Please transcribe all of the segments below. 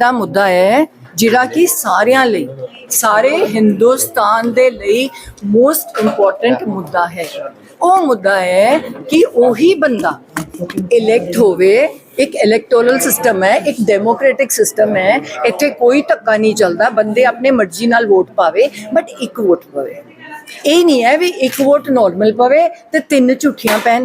ਦਾ ਮੁੱਦਾ ਹੈ ਜਿਹੜਾ ਕਿ ਸਾਰਿਆਂ ਲਈ, ਸਾਰੇ ਹਿੰਦੁਸਤਾਨ ਦੇ ਲਈ ਮੋਸਟ ਇੰਪੋਰਟੈਂਟ ਮੁੱਦਾ ਹੈ। ਉਹ ਮੁੱਦਾ ਹੈ ਕਿ ਉਹੀ ਬੰਦਾ ਇਲੈਕਟ ਹੋਵੇ, ਇੱਕ ਇਲੈਕਟੋਰਲ ਸਿਸਟਮ ਹੈ, ਇੱਕ ਡੈਮੋਕ੍ਰੈਟਿਕ ਸਿਸਟਮ ਹੈ, ਇੱਥੇ ਕੋਈ ਧੱਕਾ ਨਹੀਂ ਚੱਲਦਾ, ਬੰਦੇ ਆਪਣੇ ਮਰਜ਼ੀ ਨਾਲ ਵੋਟ ਪਾਵੇ ਬਟ ਇੱਕ ਵੋਟ ਪਵੇ। ਇਹ ਨਹੀਂ ਹੈ ਵੀ ਇੱਕ ਵੋਟ ਨਾਰਮਲ ਪਵੇ ਤੇ ਤਿੰਨ ਝੂਠੀਆਂ ਪੈਣ।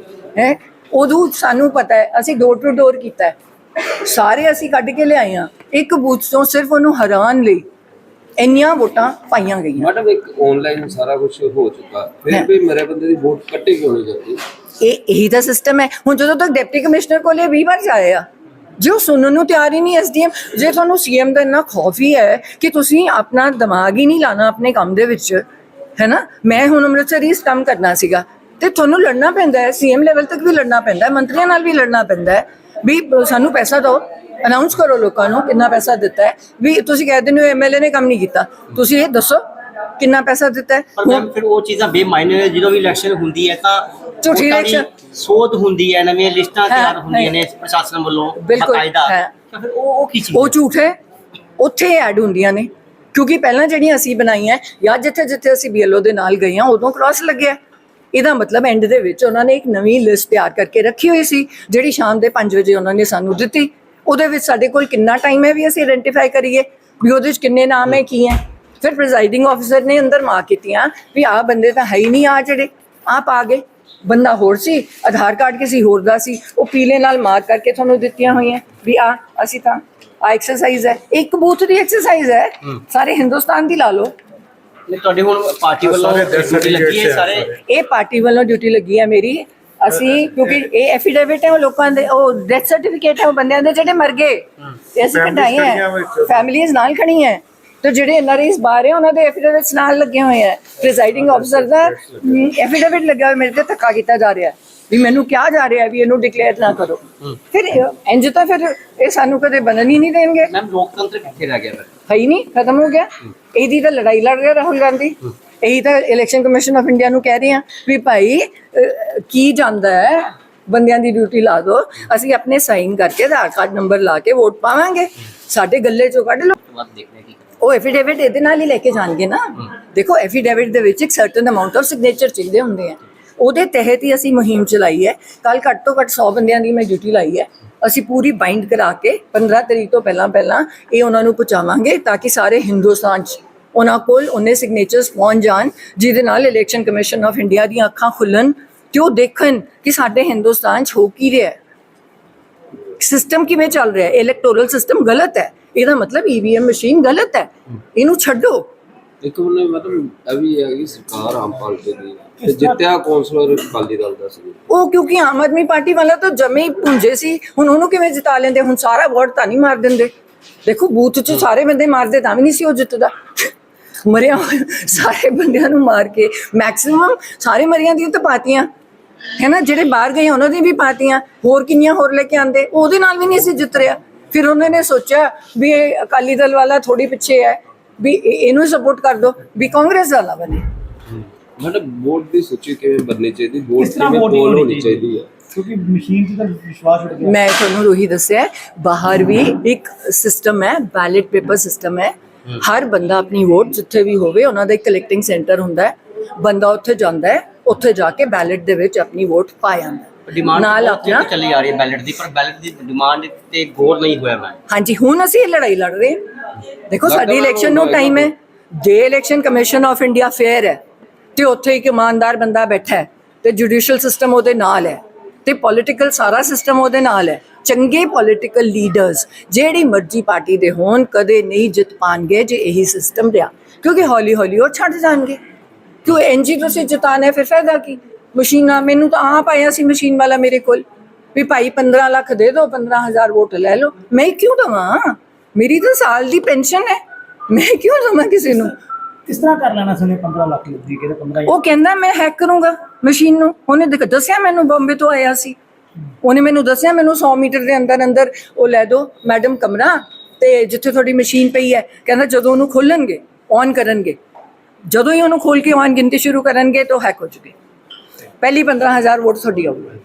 ਹੈ। ਉਦੋਂ ਸਾਨੂੰ ਪਤਾ ਹੈ ਅਸੀਂ ਡੋਰ ਟੂ ਡੋਰ ਕੀਤਾ ਹੈ। ਸਾਰੇ ਅਸੀਂ ਕੱਢ ਕੇ ਲਿਆਏ ਆ ਇੱਕ ਬੂਥ ਤੋਂ ਸਿਰਫ ਉਹਨੂੰ ਹਰਾਉਣ ਲਈ ਇੰਨੀਆਂ ਵੋਟਾਂ ਪਾਈਆਂ ਗਈਆਂ। ਮੈਡਮ ਇੱਕ ਆਨਲਾਈਨ ਸਾਰਾ ਕੁਝ ਹੋ ਚੁੱਕਾ। ਫਿਰ ਵੀ ਮੇਰੇ ਬੰਦੇ ਦੀ ਵੋਟ ਕੱਟੇ ਕਿਉਂ ਨਹੀਂ ਜਾਂਦੀ? ਇਹ ਇਹੀ ਤਾਂ ਸਿਸਟਮ ਹੈ। ਹੁਣ ਜਦੋਂ ਤੱਕ ਡਿਪਟੀ ਕਮਿਸ਼ਨਰ ਕੋਲੇ 20 ਵਾਰ ਜਾਏ ਆ ਜੇ ਉਹ ਸੁਣਨ ਨੂੰ ਤਿਆਰ ਹੀ ਨਹੀਂ ਐਸਡੀਐਮ ਜੇ ਤੁਹਾਨੂੰ ਸੀਐਮ ਦਾ ਇੰਨਾ ਖੌਫ ਹੀ ਹੈ ਕਿ ਤੁਸੀਂ ਆਪਣਾ ਦਿਮਾਗ ਹੀ ਨਹੀਂ ਲਾਣਾ ਆਪਣੇ ਕੰਮ ਦੇ ਵਿੱਚ ਹੈ ਨਾ ਮੈਂ ਹੁਣ ਅੰਮ੍ਰਿਤਸਰ ਹੀ ਕੰਮ ਕਰਨਾ ਸੀਗਾ। ਤੇ ਤੁਹਾਨੂੰ ਲੜਨਾ ਪੈਂਦਾ ਹੈ ਸੀਐਮ ਲੈਵਲ ਤੱਕ ਵੀ ਲੜਨਾ ਪੈਂਦਾ ਹੈ ਮੰਤਰੀਆਂ ਨਾਲ ਵੀ ਲੜਨਾ ਪੈਂਦਾ ਹੈ। ਵੀ ਸਾਨੂੰ ਪੈਸਾ ਦਿਓ ਅਨਾਉਂਸ ਕਰੋ ਲੋਕਾਂ ਨੂੰ ਕਿੰਨਾ ਪੈਸਾ ਦਿੱਤਾ ਹੈ। ਵੀ ਤੁਸੀਂ ਕਹਿ ਦਿੰਦੇ ਹੋ ਐਮਐਲਏ ਨੇ ਕੰਮ ਨਹੀਂ ਕੀਤਾ ਤੁਸੀਂ ਇਹ ਦੱਸੋ ਕਿੰਨਾ ਪੈਸਾ ਦਿੱਤਾ ਹੈ। ਪਰ ਮੈਮ ਫਿਰ ਉਹ ਚੀਜ਼ਾਂ ਬੇਮਾਇਨੇ ਨੇ ਜਦੋਂ ਵੀ ਇਲੈਕਸ਼ਨ ਹੁੰਦੀ ਹੈ ਤਾਂ ਝੂਠੀ election। ਸੋਧ ਹੁੰਦੀ ਹੈ ਨਵੀਆਂ ਲਿਸਟਾਂ ਤਿਆਰ ਹੁੰਦੀਆਂ। ਨੇ ਪ੍ਰਸ਼ਾਸਨ ਵੱਲੋਂ ਬਿਲਕੁਲ, ਬਕਾਇਦਾ ਹਾਂ। ਤਾਂ ਫਿਰ ਉਹ ਉਹ ਕੀ ਚੀਜ਼ ਉਹ ਝੂਠ ਹੈ ਉੱਥੇ ਐਡ ਹੁੰਦੀਆਂ ਨੇ। ਕਿਉਂਕਿ ਪਹਿਲਾਂ ਜਿਹੜੀਆਂ ਅਸੀਂ ਬਣਾਈਆਂ ਜਾਂ ਜਿੱਥੇ ਜਿੱਥੇ ਅਸੀਂ ਬੀਐਲਓ ਦੇ ਨਾਲ ਗਏ ਹਾਂ ਉਦੋਂ ਕ੍ਰਾਸ ਲੱਗਿਆ। ਇਹਦਾ ਮਤਲਬ ਐਂਡ ਦੇ ਵਿੱਚ ਉਹਨਾਂ ਨੇ ਇੱਕ ਨਵੀਂ ਲਿਸਟ ਤਿਆਰ ਕਰਕੇ ਰੱਖੀ ਹੋਈ ਸੀ ਜਿਹੜੀ ਸ਼ਾਮ ਦੇ 5 ਵਜੇ ਉਹਨਾਂ ਨੇ ਸਾਨੂੰ ਦਿੱਤੀ। ਉਹਦੇ ਵਿੱਚ ਸਾਡੇ ਕੋਲ ਕਿੰਨਾ ਟਾਈਮ ਹੈ ਵੀ ਅਸੀਂ ਆਇਡੈਂਟੀਫਾਈ ਕਰੀਏ ਵੀ ਉਹਦੇ ਵਿੱਚ ਕਿੰਨੇ ਨਾਮ ਹੈ ਕੀ ਹੈ। ਫਿਰ ਪ੍ਰੈਜ਼ਾਈਡਿੰਗ ਆਫੀਸਰ ਨੇ ਅੰਦਰ ਮਾਰ ਕੀਤੀਆਂ ਵੀ ਆਹ ਬੰਦੇ ਤਾਂ ਹੈ ਹੀ ਨਹੀਂ ਆ ਜਿਹੜੇ ਆਪ ਆ ਗਏ। ਬੰਦਾ ਹੋਰ ਸੀ ਆਧਾਰ ਕਾਰਡ ਕਿਸੇ ਹੋਰ ਦਾ ਸੀ ਉਹ ਪੀਲੇ ਨਾਲ ਮਾਰ ਕਰਕੇ ਤੁਹਾਨੂੰ ਦਿੱਤੀਆਂ ਹੋਈਆਂ ਵੀ ਆ ਅਸੀਂ ਤਾਂ ਆ ਐਕਸਰਸਾਈਜ਼ ਹੈ। ਇੱਕ ਬੂਥ ਦੀ ਐਕਸਰਸਾਈਜ਼ ਹੈ। ਸਾਰੇ ਹਿੰਦੁਸਤਾਨ ਦੀ ਲਾ ਲਓ। ਨੇ ਤੁਹਾਡੇ ਹੁਣ ਪਾਰਟੀ ਵੱਲੋਂ ਡਿਊਟੀ ਲੱਗੀ ਹੈ ਸਾਰੇ? ਇਹ ਪਾਰਟੀ ਵੱਲੋਂ ਡਿਊਟੀ ਲੱਗੀ ਹੈ ਮੇਰੀ। ਅਸੀਂ ਕਿਉਂਕਿ ਇਹ ਐਫੀਡੇਵਿਟ ਹੈ ਉਹ ਲੋਕਾਂ ਦੇ ਉਹ ਡੈਥ ਸਰਟੀਫਿਕੇਟ ਹੈ ਉਹ ਬੰਦਿਆਂ ਦੇ ਜਿਹੜੇ ਮਰ ਗਏ। ਤੇ ਅਸੀਂ ਕਢਾਏ ਹੈ। ਫੈਮਿਲੀਆਂ ਨਾਲ ਖੜੀ ਹੈ। ਤੇ ਜਿਹੜੇ ਐਨਆਰਆਈਸ ਬਾਹਰ ਹੈ ਉਹਨਾਂ ਦੇ ਐਫੀਡੇਵਿਟਸ ਨਾਲ ਲੱਗੇ ਹੋਏ ਹੈ। ਪ੍ਰੀਜ਼ਾਈਡਿੰਗ ਆਫੀਸਰ ਦਾ ਐਫੀਡੇਵਿਟ ਲੱਗਾ ਹੋਇਆ ਮੇਰੇ ਤੇ ਧੱਕਾ ਕੀਤਾ ਜਾ ਰਿਹਾ ਹੈ। ਵੀ ਮੈਨੂੰ ਕਿਹਾ ਜਾ ਰਿਹਾ ਵੀ ਇਹਨੂੰ ਡਿਕਲੇਅਰ ਨਾ ਕਰੋ। ਫਿਰ ਇਹ- ਇੰਝ ਤਾਂ ਫਿਰ ਇਹ ਸਾਨੂੰ ਕਦੇ ਬਣਨ ਹੀ ਨਹੀਂ ਦੇਣਗੇ। ਮੈਮ ਲੋਕਤੰਤਰ ਕਿੱਥੇ ਰਹਿ ਗਿਆ ਫਿਰ? ਹੈ ਹੀ ਨਹੀਂ ਖਤਮ ਹੋ ਗਿਆ। ਇਹਦੀ ਤਾਂ ਲੜਾਈ ਲੜ ਰਿਹਾ ਰਾਹੁਲ ਗਾਂਧੀ। ਇਹੀ ਤਾਂ ਇਲੈਕਸ਼ਨ ਕਮਿਸ਼ਨ ਆਫ ਇੰਡੀਆ ਨੂੰ ਕਹਿ ਰਹੇ ਆ ਵੀ ਭਾਈ ਅਹ, ਕੀ ਜਾਂਦਾ ਹੈ? ਬੰਦਿਆਂ ਦੀ ਡਿਊਟੀ ਲਾ ਦਿਓ ਅਸੀਂ ਆਪਣੇ ਸਾਈਨ ਕਰਕੇ ਆਧਾਰ ਕਾਰਡ ਨੰਬਰ ਲਾ ਕੇ ਵੋਟ ਪਾਵਾਂਗੇ। ਸਾਡੇ ਗੱਲੇ ਚੋਂ ਕੱਢ ਲਓ। ਬਾਅਦ ਦੇਖਦੇ ਹਾਂ ਕੀ ਕਰਨਾ। ਉਹ ਐਫੀਡੇਵਿਟ ਇਹਦੇ ਨਾਲ ਹੀ ਲੈ ਕੇ ਜਾਣਗੇ ਨਾ। ਦੇਖੋ ਐਫੀਡੇਵਿਟ ਦੇ ਵਿੱਚ ਇੱਕ ਸਰਟਨ ਅਮਾਉਂਟ ਆਫ ਸਿਗਨੇਚਰ ਚਾਹੀਦੇ ਹੁੰਦੇ ਆ। ਉਹਦੇ ਤਹਿਤ ਹੀ ਅਸੀਂ ਮੁਹਿੰਮ ਚਲਾਈ ਹੈ। ਕੱਲ ਘੱਟ ਤੋਂ ਘੱਟ 100 ਬੰਦਿਆਂ ਦੀ ਮੈਂ ਡਿਊਟੀ ਲਾਈ ਹੈ। ਅਸੀਂ ਪੂਰੀ ਬਾਈਂਡ ਕਰਾ ਕੇ 15 ਤਰੀਕ ਤੋਂ ਪਹਿਲਾਂ ਪਹਿਲਾਂ ਇਹ ਉਹਨਾਂ ਨੂੰ ਪਹੁੰਚਾਵਾਂਗੇ ਤਾਂ ਕਿ ਸਾਰੇ ਹਿੰਦੁਸਤਾਨ 'ਚ ਉਹਨਾਂ ਕੋਲ ਉਹਨੇ ਸਿਗਨੇਚਰਸ ਪਹੁੰਚ ਜਾਣ, ਜਿਹਦੇ ਨਾਲ ਇਲੈਕਸ਼ਨ ਕਮਿਸ਼ਨ ਆਫ ਇੰਡੀਆ ਦੀਆਂ ਅੱਖਾਂ ਖੁੱਲਣ ਤੇ ਉਹ ਦੇਖਣ ਕਿ ਸਾਡੇ ਹਿੰਦੁਸਤਾਨ 'ਚ ਹੋ ਕੀ ਰਿਹਾ ਹੈ। ਸਿਸਟਮ ਕਿਵੇਂ ਚੱਲ ਰਿਹਾ ਹੈ? ਇਲੈਕਟੋਰਲ ਸਿਸਟਮ ਗਲਤ ਹੈ। ਇਹਦਾ ਮਤਲਬ ਈਵੀਐਮ ਮਸ਼ੀਨ ਗਲਤ ਹੈ। ਇਹਨੂੰ ਛੱਡੋ। ਇੱਕ ਬੰਨੇ ਮਤਲਬ ਇਹ ਵੀ ਹੈ ਕਿ ਸਰਕਾਰ ਆਮ ਪਾਰਟੀ ਦੀ ਤੇ ਜਿੱਤਿਆ ਕੌਂਸਲਰ ਅਕਾਲੀ ਦਲ ਦਾ ਸੀ। ਉਹ ਕਿਉਂਕਿ ਆਮ ਆਦਮੀ ਪਾਰਟੀ ਵਾਲਾ ਤਾਂ ਜਮੇ ਹੀ ਪੁੰਜੇ ਸੀ। ਹੁਣ ਉਹਨੂੰ ਕਿਵੇਂ ਜਿਤਾ ਲੈਂਦੇ? ਹੁਣ ਸਾਰਾ ਵੋਟ ਤਾਂ ਨਹੀਂ ਮਾਰ ਦਿੰਦੇ। ਦੇਖੋ, ਬੂਥ 'ਚ ਸਾਰੇ ਬੰਦੇ ਮਾਰਦੇ ਤਾਂ ਵੀ ਨਹੀਂ ਸੀ ਉਹ ਜਿੱਤਦਾ। ਮਰਿਆ ਸਾਰੇ ਬੰਦਿਆਂ ਨੂੰ ਮਾਰ ਕੇ ਮੈਕਸਿਮਮ ਸਾਰੇ ਮਰੀਆਂ ਦੀਆਂ ਤਾਂ ਪਾਤੀਆਂ। ਹੈ ਨਾ ਜਿਹੜੇ ਬਾਹਰ ਗਏ ਉਹਨਾਂ ਦੀ ਵੀ ਪਾਤੀਆਂ। ਹੋਰ ਕਿੰਨੀਆਂ ਹੋਰ ਲੈ ਕੇ ਆਂਦੇ ਉਹਦੇ ਨਾਲ ਵੀ ਨਹੀਂ ਸੀ ਜਿੱਤ ਰਿਹਾ। ਫਿਰ ਉਹਨਾਂ ਨੇ ਸੋਚਿਆ ਵੀ ਇਹ ਅਕਾਲੀ ਦਲ ਵਾਲਾ ਥੋੜੀ ਪਿੱਛੇ ਹੈ। ਵੀ ਇਹ- ਇਹਨੂੰ ਸਪੋਰਟ ਕਰ ਦੋ ਵੀ ਕਾਂਗਰਸ ਵਾਲਾ ਬਣੇ। ਮੈਡਮ ਵੋਟ ਦੀ ਸੂਚੀ ਕਿਵੇਂ ਬਣਨੀ ਚਾਹੀਦੀ? ਵੋਟ ਕਿਸ ਤਰ੍ਹਾਂ ਕਿਵੇਂ voting ਪੋਲ ਹੋਣੀ ਹੋਣੀ ਚਾਹੀਦੀ। ਹੈ? ਕਿਉਂਕਿ ਮਸ਼ੀਨ ਤੇ ਤਾਂ ਵਿਸ਼ਵਾਸ ਉੱਠ ਗਿਆ। ਮੈਂ ਤੁਹਾਨੂੰ ਉਹੀ ਦੱਸਿਆ ਬਾਹਰ ਵੀ ਇੱਕ ਸਿਸਟਮ ਹੈ ਬੈਲਟ ਪੇਪਰ ਸਿਸਟਮ ਹੈ। ਹਰ ਬੰਦਾ ਆਪਣੀ ਵੋਟ ਜਿੱਥੇ ਵੀ ਹੋਵੇ ਉਹਨਾਂ ਦਾ ਇੱਕ ਕਲੈਕਟਿੰਗ ਸੈਂਟਰ ਹੁੰਦਾ ਹੈ। ਬੰਦਾ ਉੱਥੇ ਜਾਂਦਾ ਹੈ ਉੱਥੇ ਜਾ ਕੇ ਬੈਲਟ ਦੇ ਵਿੱਚ ਆਪਣੀ ਵੋਟ ਪਾ ਹੈ। ਡਿਮਾਂਡ ਨਾਲ ਬਹੁਤ ਆਪਣਾ ਚੱਲੀ ਆ ਰਹੀ ਹੈ ਬੈਲਟ ਦੀ ਪਰ ਬੈਲਟ ਦੀ ਡਿਮਾਂਡ ਤੇ ਗੌਰ ਨਹੀਂ ਹੋਇਆ ਮੈਂ। ਹਾਂਜੀ ਹੁਣ ਅਸੀਂ ਇਹ ਲੜਾਈ ਲੜ ਰਹੇ ਹਾਂ। ਦੇਖੋ ਸਾਡੀ ਇਲੈਕਸ਼ਨ ਨੂੰ ਟਾਈਮ ਹੈ। ਜੇ election commission of India fair ਹੈ ਤੇ ਉੱਥੇ ਇੱਕ ਇਮਾਨਦਾਰ ਬੰਦਾ ਬੈਠਾ ਹੈ ਤੇ ਜੁਡੀਸ਼ੀਅਲ ਸਿਸਟਮ ਉਹਦੇ ਨਾਲ ਹੈ ਤੇ ਪੋਲਿਟੀਕਲ ਸਾਰਾ ਸਿਸਟਮ ਉਹਦੇ ਨਾਲ ਹੈ। ਚੰਗੇ ਪੋਲਿਟੀਕਲ ਲੀਡਰਸ ਜਿਹੜੀ ਮਰਜ਼ੀ ਪਾਰਟੀ ਦੇ ਹੋਣ ਕਦੇ ਨਹੀਂ ਜਿੱਤ ਪਾਣਗੇ ਜੇ ਇਹੀ ਸਿਸਟਮ ਰਿਹਾ। ਕਿਉਂਕਿ ਹੌਲੀ ਹੌਲੀ ਉਹ ਛੱਡ ਜਾਣਗੇ। ਕਿਉਂ ਐਨਜੀ ਤੁਸੀਂ ਜਿਤਾਣਾ ਫਿਰ ਫਾਇਦਾ ਕੀ? ਮਸ਼ੀਨਾਂ ਮੈਨੂੰ ਤਾਂ ਆਪ ਆਇਆ ਸੀ ਮਸ਼ੀਨ ਵਾਲਾ ਮੇਰੇ ਕੋਲ ਵੀ ਭਾਈ 15 ਲੱਖ ਦੇ ਦਿਓ 15000 ਵੋਟ ਲੈ ਲਓ। ਮੈਂ ਕਿਉਂ ਦਵਾਂ? ਮੇਰੀ ਤਾਂ ਸਾਲ ਦੀ ਪੈਨਸ਼ਨ ਹੈ। ਮੈਂ ਕਿਉਂ ਦਵਾਂ ਕਿਸੇ ਨੂੰ? ਕਿਸ ਤਰ੍ਹਾਂ ਕਰ ਲੈਣਾ ਸੀ ਉਹਨੇ 15 ਲੱਖ ਲੱਗੀ ਕਿਹਦੇ 15 ਉਹ ਕਹਿੰਦਾ ਮੈਂ ਹੈਕ ਕਰੂੰਗਾ ਮਸ਼ੀਨ ਨੂੰ। ਉਹਨੇ ਦੇਖ ਦੱਸਿਆ ਮੈਨੂੰ ਬੰਬੇ ਤੋਂ ਆਇਆ ਸੀ। ਉਹਨੇ ਮੈਨੂੰ ਦੱਸਿਆ ਮੈਨੂੰ 100 ਮੀਟਰ ਦੇ ਅੰਦਰ ਅੰਦਰ ਉਹ ਲੈ ਦਿਓ ਮੈਡਮ ਕਮਰਾ ਤੇ ਜਿੱਥੇ ਤੁਹਾਡੀ ਮਸ਼ੀਨ ਪਈ ਹੈ। ਕਹਿੰਦਾ ਜਦੋਂ ਉਹਨੂੰ ਖੋਲਣਗੇ ਔਨ ਕਰਨਗੇ। ਜਦੋਂ ਹੀ ਉਹਨੂੰ ਖੋਲ ਕੇ ਔਨ ਗਿਣਤੀ ਸ਼ੁਰੂ ਕਰਨਗੇ ਤਾਂ ਹੈਕ ਹੋ ਜੂਗੀ। ਪਹਿਲੀ 15000 ਵੋਟ ਤੁਹਾਡੀ ਆਊਗੀ।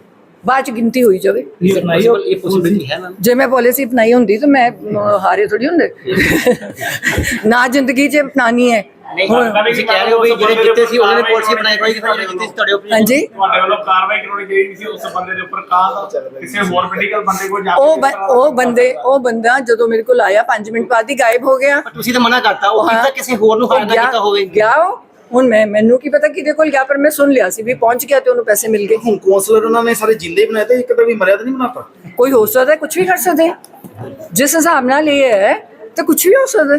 ਬਾਅਦ ਚ ਗਿਣਤੀ ਹੋਈ ਜਾਵੇ। ਇਹ ਪੋਸਿਬਿਲਿਟੀ ਹੈ ਜੇ ਮੈਂ ਪਾਲਿਸੀ ਅਪਣਾਈ ਹੁੰਦੀ ਤਾਂ ਮੈਂ ਹਾਰੇ ਥੋੜੀ ਹੁੰਦੇ। ਨਾ ਜ਼ਿੰਦਗੀ 'ਚ ਅਪਣਾਣੀ ਹੈ। ਨਹੀਂ ਤੁਸੀਂ ਕਹਿ ਰਹੇ ਹੋ ਵੀ ਜਿਹੜੇ ਜਿੱਤੇ ਸੀ ਉਹਨਾਂ ਨੇ ਪਾਲਿਸੀ ਬਣਾਈ ਕੋਈ ਤੁਹਾਡੇ ਜਿੱਤੇ ਸੀ ਤੁਹਾਡੇ opinion ਹਾਂਜੀ। ਤੁਹਾਡੇ ਵੱਲੋਂ ਕਾਰਵਾਈ ਕਰਾਉਣੀ ਚਾਹੀਦੀ ਸੀ ਉਸ ਬੰਦੇ ਦੇ ਉੱਪਰ ਕਾਹ ਕਿਸੇ ਹੋਰ ਪੋਲੀਟੀਕਲ ਬੰਦੇ ਕੋਲ ਜਾ ਕੇ ਉਹ ਬੰਦੇ ਉਹ ਬੰਦਾ ਜਦੋਂ ਮੇਰੇ ਕੋਲ ਆਇਆ 5 ਮਿੰਟ ਬਾਅਦ ਹੀ ਗਾਇਬ ਹੋ ਗਿਆ। ਤੁਸੀਂ ਤਾਂ ਮਨਾ ਕਰਤਾ ਉਹ ਹਾਂ। ਕਿਤਾ ਕਿਸੇ ਹੋਰ ਨੂੰ ਕੀਤਾ ਹੋਵੇ। ਗਿਆ ਉਹ। ਹੁਣ ਮੈਂ ਮੈਨੂੰ ਕੀ ਪਤਾ ਕਿਹਦੇ ਕੋਲ ਗਿਆ ਪਰ ਮੈਂ ਸੁਣ ਲਿਆ ਸੀ ਵੀ ਪਹੁੰਚ ਗਿਆ ਤੇ ਉਹਨੂੰ ਪੈਸੇ ਮਿਲ ਗਏ ਹੁਣ ਕੌਂਸਲਰ ਉਹਨਾਂ ਨੇ ਸਾਰੇ ਜਿੰਦੇ ਹੀ ਬਣਾਏ ਤੇ ਇੱਕ ਤਾਂ ਵੀ ਮਰਿਆ ਤਾਂ ਨਹੀਂ ਬਣਾਤਾ ਕੋਈ ਹੋ ਸਕਦਾ ਕੁਝ ਵੀ ਕਰ ਸਕਦੇ। ਜਿਸ ਹਿਸਾਬ ਨਾਲ ਇਹ ਹੈ ਤਾਂ ਕੁਝ ਵੀ ਹੋ ਸਕਦਾ।